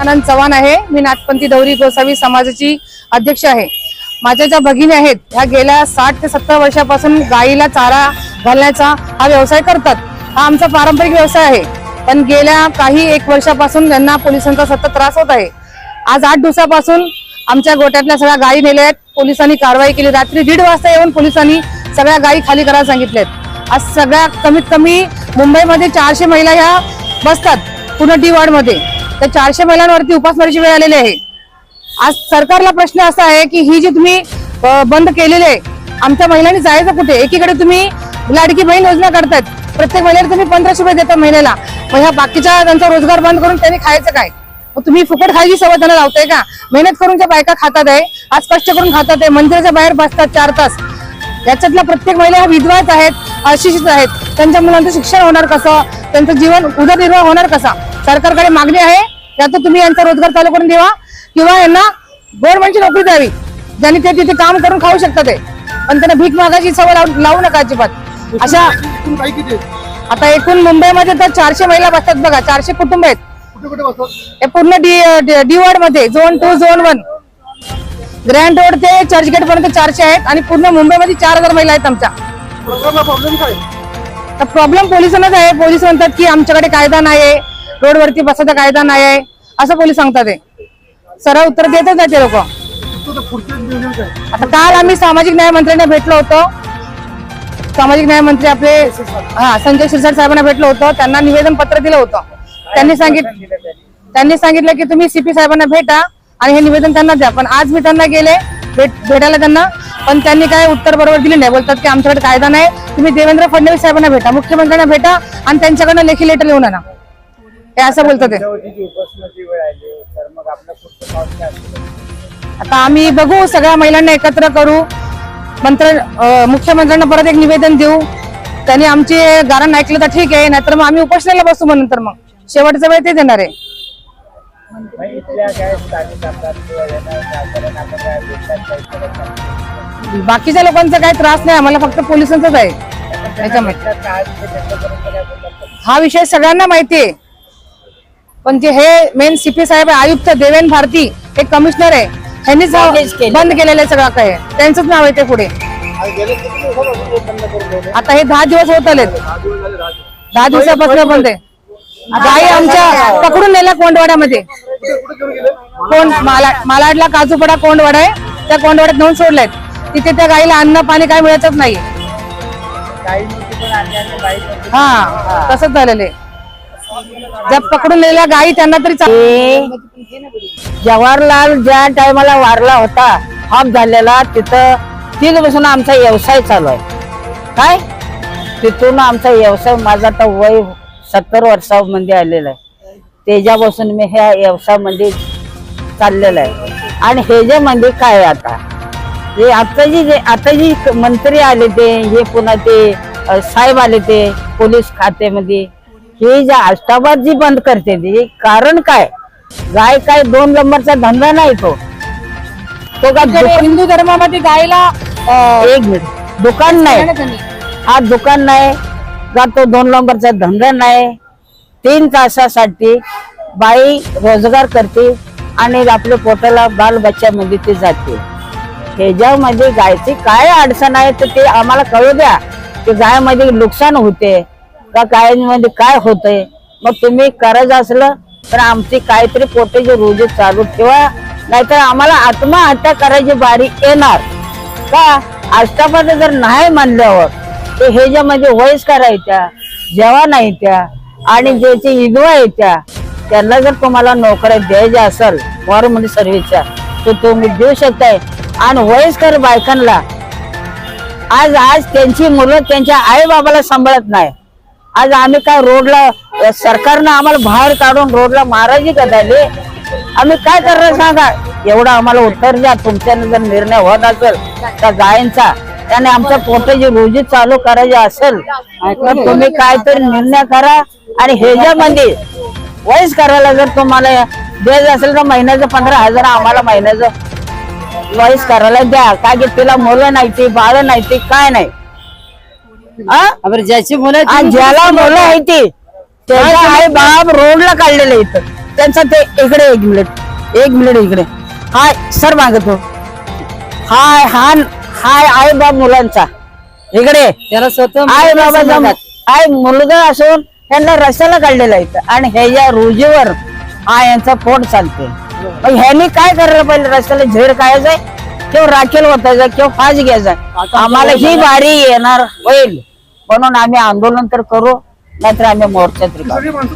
आनंद चव्हाण आहे. मी नाथपंथी दौरी गोसावी समाजाची अध्यक्ष आहे. माझ्या ज्या भगिनी आहेत ह्या गेल्या साठ ते सत्तर वर्षापासून गाईला चारा घालण्याचा हा व्यवसाय करतात. हा आमचा पारंपरिक व्यवसाय आहे. पण गेल्या काही एक वर्षापासून त्यांना पोलिसांचा सतत त्रास होत आहे. आज आठ दिवसापासून आमच्या गोट्यातल्या सगळ्या गायी नेल्या आहेत. पोलिसांनी कारवाई केली. रात्री दीड वाजता येऊन पोलिसांनी सगळ्या गायी खाली करायला सांगितल्यात आज सगळ्या कमीत कमी मुंबईमध्ये चारशे महिला ह्या बसतात पुणे डी वॉर्डमध्ये त्या चारशे महिलांवरती उपासमारीची वेळ आलेली आहे. आज सरकारला प्रश्न असा आहे की ही जी तुम्ही बंद केलेली आहे आमच्या महिलांनी जायचं कुठे? एकीकडे तुम्ही लाडकी बहीण योजना करतायत प्रत्येक महिलेला तुम्ही पंधराशे रुपये देता महिन्याला मग ह्या बाकीच्या त्यांचा रोजगार बंद करून त्यांनी खायचं काय? मग तुम्ही फुकट खायची सवय त्यांना लावताय का? मेहनत करून त्या बायका खातात आहे. आज कष्ट करून खातात आहे. मंदिराच्या बाहेर बसतात चार तास. याच्यातल्या प्रत्येक महिला ह्या विधवाच आहेत अशिक्षित आहेत. त्यांच्या मुलांचं शिक्षण होणार कसं? त्यांचं जीवन उदरनिर्वाह होणार कसा? सरकारकडे मागणी आहे तर तुम्ही यांचा रोजगार चालू करून द्यावा किंवा यांना गव्हर्नमेंटची नोकरी द्यावी. ज्यांनी ते तिथे काम करून खाऊ शकतात ते. पण त्यांना भीक मागायची सवय लावू नका अजिबात. अशा? आता एकूण मुंबईमध्ये तर चारशे महिला बसतात बघा चारशे कुटुंब आहेत. हे पूर्ण D D- D वार्डमध्ये zone two zone one grand road ते चर्चगेट पर्यंत चारशे आहेत आणि पूर्ण मुंबईमध्ये चार हजार महिला आहेत आमच्या. प्रॉब्लेम काय? तर प्रॉब्लेम पोलिसांनाच आहे. पोलीस म्हणतात की आमच्याकडे कायदा नाही आहे रोडवरती बसायचा कायदा नाही आहे असं पोलीस सांगतात ते सरळ उत्तर देतच नाही ते लोक. आता काल आम्ही सामाजिक न्याय मंत्र्यांना भेटलो होतो. सामाजिक न्याय मंत्री आपले हा संजय शिरसाट साहेबांना भेटलो होतो. त्यांना निवेदन पत्र दिलं होतं. त्यांनी सांगितलं त्यांनी सांगितलं की तुम्ही सीपी साहेबांना भेटा. आणि हे निवेदन त्यांना द्या. पण आज मी त्यांना गेले भेट भेटायला त्यांना पण त्यांनी काय उत्तर बरोबर दिले नाही. बोलतात की आमच्याकडे कायदा नाही. तुम्ही देवेंद्र फडणवीस साहेबांना भेटा मुख्यमंत्र्यांना भेटा आणि त्यांच्याकडनं लेखी लेटर लिहून आणा. हे असं बोलतात ते. आता आम्ही बघू सगळ्या महिलांना एकत्र करू. मंत्र मुख्यमंत्र्यांना परत एक निवेदन देऊ. त्यांनी आमची गारण ऐकलं तर ठीक आहे नाहीतर मग आम्ही उपोषणाला बसू मग नंतर मग. शेवटचा वेळ ते देणार आहे. बाकीच्या लोकांचा काही त्रास नाही आम्हाला फक्त पोलिसांचाच आहे. त्याच्यामध्ये हा विषय सगळ्यांना माहिती आहे. पण जे हे मेन सीपी साहेब आहे, आयुक्त देवेन भारती हे कमिशनर आहे. ह्यांनीच हा बंद केलेलं आहे सगळं काय त्यांचंच नाव आहे ते पुढे. आज गेले किती दिवसापासून हे बंद करून ठेवलं? आता हे दहा दिवस होत आलेत. दहा दिवसापासून बंद आहे. गाई आमच्या पकडून नेल्या कोंडवाड्यामध्ये? कोंड माला मालाडला काजूपडा कोंडवाडा आहे. त्या कोंडवाड्यात नेऊन सोडलेत तिथे त्या गाईला अन्न पाणी काय मिळतच नाही हा तसंच झालेलं आहे. ज्या पकडून नेलेल्या गाई त्यांना तरी जवाहरलाल ज्या टायमाला वारला होता हॉप झालेला तिथं तिथपासून आमचा व्यवसाय चालू आहे. काय? तिथून आमचा व्यवसाय माझा तर वय सत्तर वर्षामध्ये आलेला आहे. त्याच्यापासून मी ह्या व्यवसायामध्ये चाललेला आहे. आणि हे जे म्हणजे काय आता? हे आता जी जे आता जी मंत्री आले ते हे पुन्हा ते साहेब आले ते पोलीस खात्यामध्ये हे जे अष्टाबाद जी बंद करते ते कारण काय? गाय काय दोन नंबरचा धंदा नाही तो. तो का दुकान- हिंदू धर्मामध्ये गायला एक मिनिट. दुकान नाही. हा दुकान नाही. का तो दोन नंबरचा धंदा नाही. तीन तासासाठी बाई रोजगार करते आणि आपल्या पोटाला बाल बच्च्यामध्ये ती जाते. ह्याच्यामध्ये गायची काय अडचण आहे तर ते आम्हाला कळू द्या. की गायमध्ये नुकसान होते. का गायमध्ये काय होतंय? मग तुम्ही करायचं असलं तर आमची काहीतरी पोटाची रोजी चालू ठेवा. नाहीतर आम्हाला आत्महत्या करायची बारी येणार. का? अष्टापद जर नाही म्हणल्यावर ते हे ज्या म्हणजे वयस्कर आहेत त्या जवान आहेत त्या आणि ज्याची विधवा आहेत त्या त्यांना जर तुम्हाला नोकऱ्या द्यायच्या असेल गव्हर्नमेंट सर्व्हिसच्या तर तुम्ही देऊ शकताय. आणि वयस्कर बायकांना आज आज त्यांची मुलं त्यांच्या आई बाबाला सांभाळत नाही. आज आम्ही काय रोडला सरकारनं आम्हाला बाहेर काढून रोडला मारायची का आम्ही काय करणार सांगा? एवढं आम्हाला उत्तर द्या. तुमच्यानं जर निर्णय होत असेल त्या गायींचा त्याने आमच्या पोटाची रोजी चालू करायची असेल तर तुम्ही काहीतरी निर्णय करा आणि ह्याच्यामध्ये वयस करायला जर तुम्हाला द्यायचं असेल तर महिन्याचं पंधरा हजार आम्हाला महिन्याचं वयस करायला द्या. काय की तिला मुलं नाही ती बाळ नाही ती काय नाही. हा? ज्याची मुलं ज्याला मुलं आहे ती त्याचा आई बाप रोडला काढलेलं इथं. त्यांचा ते इकडे एक मिनिट एक मिनिट इकडे. हाय सर मागतो हाय हा हाय आई बाप मुलांचा. इकडे. त्याला स्वतः आई मुलं बाबाचा समजतात. आई मुलगा असून त्यांना रस्त्याला काढलेला आहे इथं. आणि ह्याच्या रुजीवर हा यांचा पोट चालते मग ह्यांनी काय करायला पाहिजे? रस्त्याला झेड खायचंय किंवा राखेल होतायचा किंवा फास घ्यायचा आम्हाला ही बारी येणार होईल. म्हणून आम्ही आंदोलन तर करू नाहीतर आम्ही मोर्चात ही रिकामू. सगळी माणसं